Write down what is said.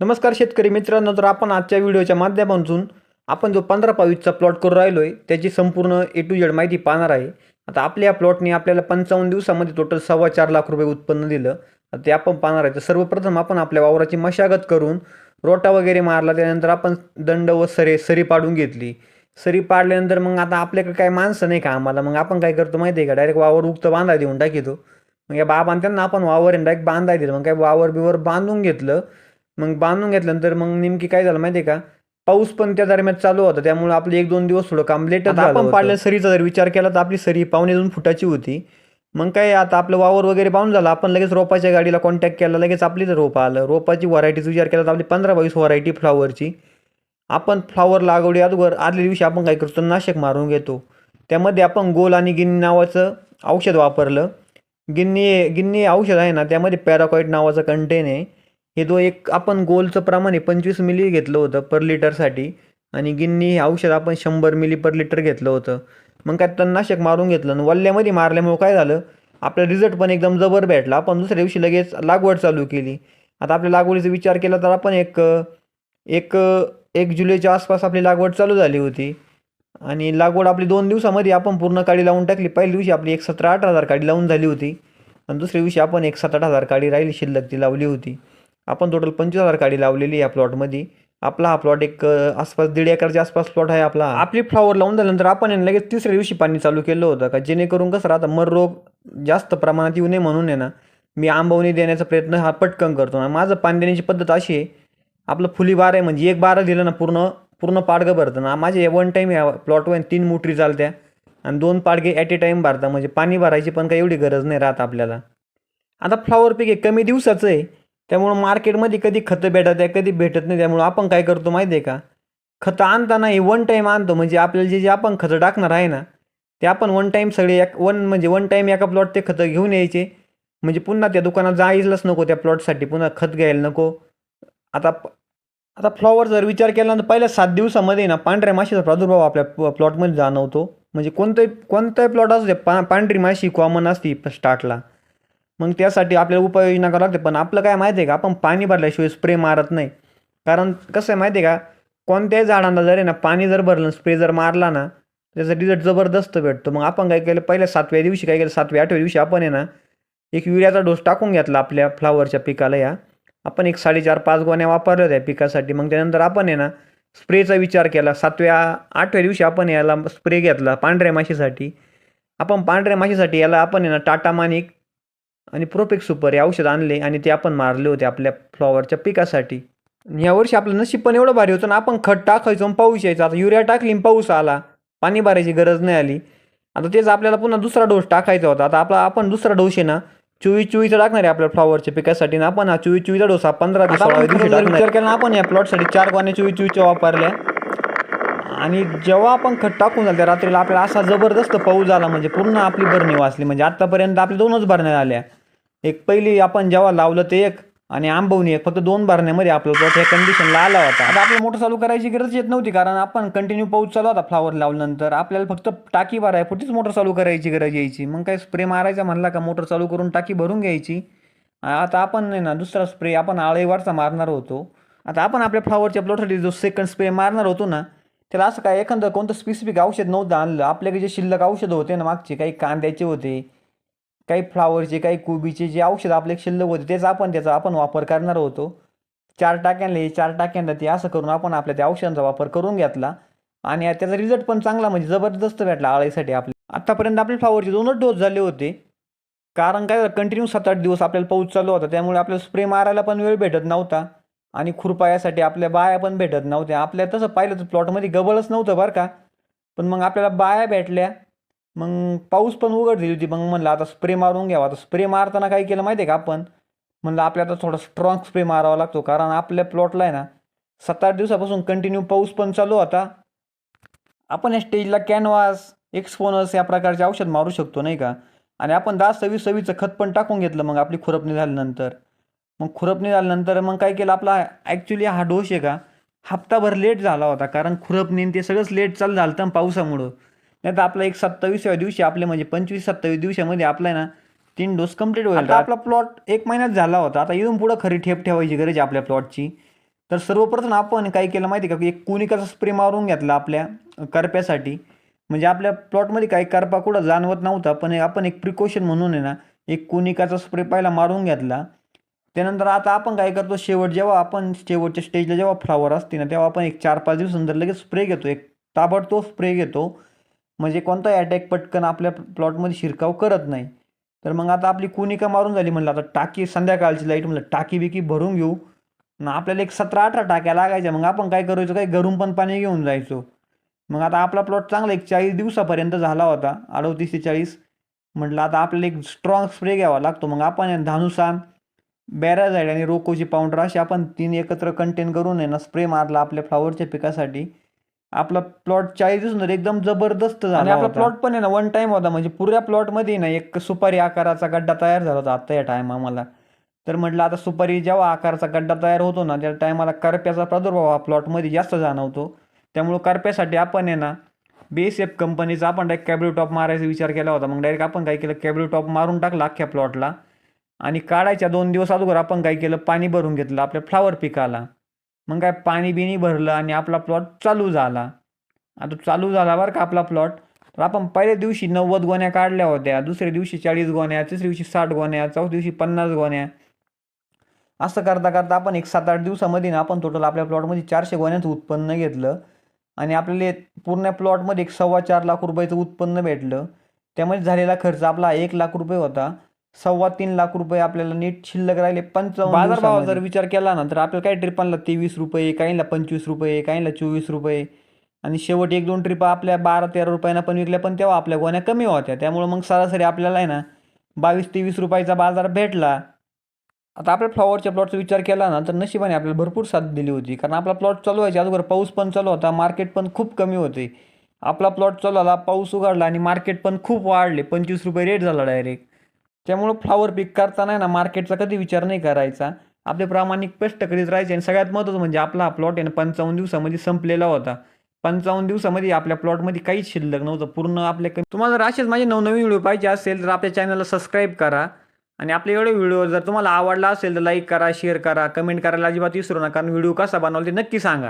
नमस्कार शेतकरी मित्रांनो तर आपण आजच्या व्हिडिओच्या माध्यमातून आपण जो पंधरा पावीसचा प्लॉट करून राहिलो आहे त्याची संपूर्ण ए टू जेड माहिती पाहणार आहे. आता आपल्या प्लॉटने आपल्याला पंचावन्न दिवसामध्ये टोटल सव्वा चार लाख रुपये उत्पन्न दिलं. ते आपण पाहणार आहे. तर सर्वप्रथम आपण आपल्या वावराची मशागत करून रोटा वगैरे मारला त्यानंतर आपण दंड व सरे सरी पाडून घेतली. सरी पाडल्यानंतर मग आता आपल्याकडे काय माणसं नाही का आम्हाला? मग आपण काय करतो माहिती आहे का? डायरेक्ट वावर उगतं बांधा देऊन टाकितो. मग या बाबांना त्यांना आपण वावर डायरेक्ट बांधाय दिलं. मग काय वावर बिवर बांधून घेतलं. मग बांधून घेतल्यानंतर मग नेमकी काय झालं माहिती आहे का? पाऊस पण त्या दरम्यान चालू होता. त्यामुळे आपलं एक दोन दिवस थोडं काम लेट आपण पाडल्या सरीचा जर विचार केला तर आपली सरी पावणे दोन फुटाची होती. मग काय आता आपलं वावर वगैरे बांधून झालं. आपण लगेच रोपाच्या गाडीला कॉन्टॅक्ट केला. लगेच आपली तर रोपं आलं. रोपाची व्हरायटीचा विचार केला तर आपली पंधरा बावीस व्हरायटी फ्लावरची आपण फ्लावर लागवडी अगोदर आदल्या दिवशी आपण काय करतो? नाशक मारून घेतो. त्यामध्ये आपण गोल आणि गिन्नी नावाचं औषध वापरलं. गिन्नी गिन्नी औषध आहे ना त्यामध्ये पॅराकॉईट नावाचं कंटेन आहे. हे जो एक आपण गोलचं प्रमाण आहे पंचवीस मिली घेतलं होतं पर लिटरसाठी. आणि गिन्नी हे औषध आपण शंभर मिली पर लिटर घेतलं होतं. मग काय तणनाशक मारून घेतलं आणि वल्ल्यामध्ये मारल्यामुळं काय झालं? आपला रिझल्ट पण एकदम जबर भेटला. आपण दुसऱ्या दिवशी लगेच लागवड चालू केली. आता आपल्या लागवडीचा विचार केला तर आपण एक एक एक जुलैच्या आसपास आपली लागवड चालू झाली होती. आणि लागवड आपली दोन दिवसामध्ये आपण पूर्ण काडी लावून टाकली. पहिल्या दिवशी आपली एक सतरा आठ हजार काडी लावून झाली होती. आणि दुसऱ्या दिवशी आपण एक सात आठ हजार काडी राहिली शिल्लक ती लावली होती. आपण टोटल पंचवीस हजार काडी लावलेली या प्लॉटमध्ये आपला हा प्लॉट एक आसपास दीड एकरच्या आसपास प्लॉट आहे आपला. आपली फ्लॉवर लावून झाल्यानंतर आपण लगेच तिसऱ्या दिवशी पाणी चालू केलं होतं का? जेणेकरून कसं राहतं मर रोग जास्त प्रमाणात येऊ नये म्हणून आहे ना मी आंबवणी देण्याचा प्रयत्न हा पटकन करतो. आणि माझं पाणी देण्याची पद्धत अशी आहे आपलं फुली बार आहे म्हणजे एक बारा दिलं ना पूर्ण पूर्ण पाडगं भरतं. ना माझे वन टाईम या प्लॉटवर तीन मोटरी चालत्या. आणि दोन पाडगे ॲट ए टाईम भरता म्हणजे पाणी भरायची पण काही एवढी गरज नाही राहत आपल्याला. आता फ्लॉवर पीक हे कमी दिवसाचं आहे. त्यामुळं मार्केटमध्ये कधी खतं भेटत आहे कधी भेटत नाही त्यामुळं आपण काय करतो माहिती आहे का? खतं आणताना हे वन टाईम आणतो म्हणजे आपल्याला जे जे आपण खतं टाकणार आहे ना ते आपण वन टाईम सगळे एक वन म्हणजे वन टाईम एका प्लॉट ते खतं घेऊन यायचे. म्हणजे पुन्हा त्या दुकानात जायलाच नको त्या प्लॉटसाठी पुन्हा खत घ्यायला नको. आता आता फ्लॉवर जर विचार केला तर पहिल्या सात दिवसामध्ये ना पांढऱ्या माशीचा प्रादुर्भाव आपल्या प- प्लॉटमध्ये जाणवतो. म्हणजे कोणतंही कोणताही प्लॉट असू दे पा पांढरी माशी कॉमन असती स्टार्टला मग त्यासाठी आपल्याला उपाययोजना करावं लागते. पण आपलं काय माहिती आहे का? आपण पाणी भरल्याशिवाय स्प्रे मारत नाही. कारण कसं आहे माहिती आहे का? कोणत्याही झाडांना जर आहे ना पाणी जर भरलं स्प्रे जर मारला ना त्याचा रिझल्ट जबरदस्त भेटतो. मग आपण काय केलं? पहिल्या सातव्या दिवशी काय केलं? सातव्या आठव्या दिवशी आपण आहे ना एक युरियाचा डोस टाकून घेतला आपल्या फ्लावरच्या पिकाला या. आपण एक साडेचार पाच गोण्या वापरल्या होत्या पिकासाठी. मग त्यानंतर आपण आहे ना स्प्रेचा विचार केला. सातव्या आठव्या दिवशी आपण याला स्प्रे घेतला पांढऱ्या माशीसाठी. आपण पांढऱ्या माशीसाठी याला आपण आहे ना टाटा मानिक आणि प्रोपेक सुपर हे औषध आणले आणि ते आपण मारले होते आपल्या फ्लॉवरच्या पिकासाठी. यावर्षी आपलं नशीब पण एवढं भारी होतं ना आपण खत टाकायचो आणि पाऊस यायचा. आता युरिया टाकली पाऊस आला. पाणी भरायची गरज नाही आली. आता तेच आपल्याला पुन्हा दुसरा डोस टाकायचा होता. आता आपला आपण दुसरा डोस आहे ना चोवीस चोवीसचा टाकणार आहे आपल्या फ्लॉवरच्या पिकासाठी. ना आपण हा चोवीस चोवीसचा डोस हा पंधरा ते सोळा दिवशी टाकणार विचार केला आपण या प्लॉटसाठी चार गोण्या चोवीस चोवीसच्या वापरल्या. आणि जेव्हा आपण खत टाकून झालं त्या रात्रीला आपल्याला असा जबरदस्त पाऊस झाला म्हणजे पूर्ण आपली भरणी वाचली. म्हणजे आत्तापर्यंत आपली दोनच भरण्या आल्या. एक पहिली आपण जेव्हा लावलं ते एक आणि आंबवणी एक फक्त दोन भरण्यामध्ये आपला त्या कंडिशनला आला होता. आता आपल्याला मोटर चालू करायची गरज येत नव्हती कारण आपण कंटिन्यू पाऊस चालू होता फ्लावर लावल्यानंतर. आपल्याला फक्त टाकी भराय पुढेच मोटर चालू करायची गरज यायची. मग काय स्प्रे मारायचा म्हणला का मोटर चालू करून टाकी भरून घ्यायची. आता आपण नाही ना दुसरा स्प्रे आपण आळेवारचा मारणार होतो. आता आपण आपल्या फ्लावरच्या प्लॉटसाठी जो सेकंड स्प्रे मारणार होतो ना त्याला असं काय एखादं कोणतं स्पेसिफिक औषध नव्हतं आणलं. आपल्याकडे जे शिल्लक औषधं होते ना मागचे काही कांद्याचे होते काही फ्लावरचे काही कोबीचे जे औषध आपले शिल्लक होते त्याचा आपण त्याचा आपण वापर करणार होतो. चार टाक्यांना हे चार टाक्यांना ते असं करून आपण आपल्या त्या औषधांचा वापर करून घेतला. आणि त्याचा रिझल्ट पण चांगला म्हणजे जबरदस्त भेटला आळीसाठी आपल्या. आत्तापर्यंत आपले फ्लावरचे दोनच डोस झाले होते. कारण काय कंटिन्यू सात आठ दिवस आपल्याला पाऊस चालू होता त्यामुळे आपल्याला स्प्रे मारायला पण वेळ भेटत नव्हता. आणि खुरपायासाठी आपल्या बाया पण भेटत नव्हत्या. आपल्या तसं पाहिलं तर प्लॉटमध्ये गबळच नव्हतं बरं का. पण मग आपल्याला बाया भेटल्या. मग पाऊस पण उघड होती. मग म्हणलं आता स्प्रे मारून घ्यावा. आता स्प्रे मारताना काय केलं माहिती आहे का आपण? म्हणलं आपल्याला आता थोडा स्ट्रॉंग स्प्रे मारावा लागतो. कारण आपल्या प्लॉटला आहे ना सात आठ दिवसापासून कंटिन्यू पाऊस पण चालू होता. आपण या स्टेजला कॅनवास एक्सपोनस या प्रकारचे औषध मारू शकतो नाही का? आणि आपण दहा सव्वीस सवीचं खत पण टाकून घेतलं मग आपली खुरपणी झाल्यानंतर. मग खुरपणी झाल्यानंतर मग काय केलं आपला ॲक्च्युली हा डोस आहे का हप्ताभर लेट झाला होता. कारण खुरपणी ते सगळंच लेट चालू झालं होतं पावसामुळं. नाही तर आपला एक सत्तावीसव्या दिवशी आपले म्हणजे पंचवीस सत्तावीस दिवसामध्ये आपला ना तीन डोस कंप्लीट होईल. आपला प्लॉट एक महिन्यात झाला होता. आता इथून पुढं खरी ठेप ठेवायची गरज आहे आपल्या प्लॉटची तर सर्वप्रथम आपण काय केलं माहिती का? एक कुनिकाचा स्प्रे मारून घेतला आपल्या करप्यासाठी? म्हणजे आपल्या प्लॉटमध्ये काही करपा कुठं जाणवत नव्हता पण आपण एक प्रिकॉशन म्हणून आहे ना एक कुनिकाचा स्प्रे पहिला मारून घेतला. त्यानंतर आता आपण काय करतो शेवट जेव्हा आपण शेवटच्या स्टेजला जेव्हा फ्लावर असते ना तेव्हा आपण एक चार पाच दिवसानंतर लगेच स्प्रे घेतो. एक ताबडतोब स्प्रे घेतो. म्हणजे कोणताही अटॅक पटकन आपल्या प्लॉटमध्ये शिरकाव करत नाही. तर मग आता आपली कुनिका मारून झाली म्हणलं आता टाकी संध्याकाळची लाइट म्हणलं टाकी बिकी भरून घेऊ. ना आपल्याला एक सतरा अठरा टाक्या लागायच्या. मग आपण काय करायचो? काय गरम पण पाणी घेऊन जायचो. मग आता आपला प्लॉट चांगला एक चाळीस दिवसापर्यंत झाला होता. अडवतीस ते चाळीस. म्हटलं आता आपल्याला एक स्ट्रॉंग स्प्रे घ्यावा लागतो. मग आपण धानुसान बॅराझाईड आणि रोकोची पावडर असे आपण तीन एकत्र कंटेन करून आहे ना स्प्रे मारला आपल्या फ्लावरच्या पिकासाठी. आपला प्लॉट चाळीस दिवसानंतर एकदम जबरदस्त झाला आणि आपला प्लॉट पण आहे ना वन टाइम होता. म्हणजे पुऱ्या प्लॉटमध्ये ना एक सुपारी आकाराचा गड्डा तयार झाला होता आता या टाइम आम्हाला. तर म्हटलं आता सुपारी जेव्हा आकाराचा गड्डा तयार होतो ना त्या टायमाला करप्याचा प्रादुर्भाव हा प्लॉटमध्ये जास्त जाणवतो. त्यामुळं करप्यासाठी आपण आहे ना बेसेफ कंपनीचा आपण डायरेक्ट कॅब्री टॉप मारायचा विचार केला होता. मग डायरेक्ट आपण काय केलं कॅब्री टॉप मारून टाकला अख्ख्या प्लॉटला आणि काढायच्या दोन दिवस अगोदर आपण काय केलं पाणी भरून घेतलं आपल्या फ्लावर पिकाला. मग काय पाणी बिणी भरलं आणि आपला प्लॉट चालू झाला. आता चालू झाला बरं का आपला प्लॉट तर आपण पहिल्या दिवशी नव्वद गोण्या काढल्या होत्या दुसऱ्या दिवशी चाळीस गोण्या तिसऱ्या दिवशी साठ गोण्या चौथ्या दिवशी पन्नास गोण्या. असं करता करता आपण एक सात आठ दिवसामध्ये ना आपण टोटल आपल्या प्लॉटमध्ये चारशे गोण्यांचं उत्पन्न घेतलं. आणि आपल्याला पूर्ण प्लॉटमध्ये एक सव्वा चार लाख रुपयाचं उत्पन्न भेटलं. त्यामध्ये झालेला खर्च आपला एक लाख रुपये होता. सव्वा तीन लाख रुपये आपल्याला नीट शिल्लक राहिले पंचावन्न बाजारभाव जर विचार केला ना तर आपल्याला काही ट्रिपांना तेवीस रुपये काहींना पंचवीस रुपये काहींना चोवीस रुपये. आणि शेवट एक दोन ट्रिपा आपल्या बारा तेरा रुपयांना पण विकल्या पण तेव्हा आपल्या गोण्या कमी होत्या. त्यामुळं मग सरासरी आपल्याला आहे ना बावीस तेवीस रुपयाचा बाजार भेटला. आता आपल्या फ्लॉवरच्या प्लॉटचा विचार केला ना तर नशिबाने आपल्याला भरपूर साथ दिली होती. कारण आपला प्लॉट चालू व्हायच्या अगोदर पाऊस पण चालू होता मार्केट पण खूप कमी होते. आपला प्लॉट चालू आला पाऊस उघडला आणि मार्केट पण खूप वाढले. पंचवीस रुपये रेट झाला डायरेक्ट त्यामुळं फ्लावर पिक करताना आहे ना मार्केटचा कधी विचार नाही करायचा. आपले प्रामाणिक कष्ट करीत राहायचे आणि सगळ्यात महत्त्वाचं म्हणजे आपला हा प्लॉट आहे ना पंचावन्न दिवसामध्ये संपलेला होता. पंचावन्न दिवसामध्ये आपल्या प्लॉटमध्ये काहीच शिल्लक नव्हतं पूर्ण आपल्या कमी. तुम्हाला जर असेच माझे नवनवीन व्हिडिओ पाहिजे असेल तर आपल्या चॅनलला सबस्क्राईब करा. आणि आपले एवढे व्हिडिओ जर तुम्हाला आवडला असेल तर लाईक करा शेअर करा कमेंट करायला अजिबात विसरू नका. कारण व्हिडिओ कसा बनवला ते नक्की सांगा.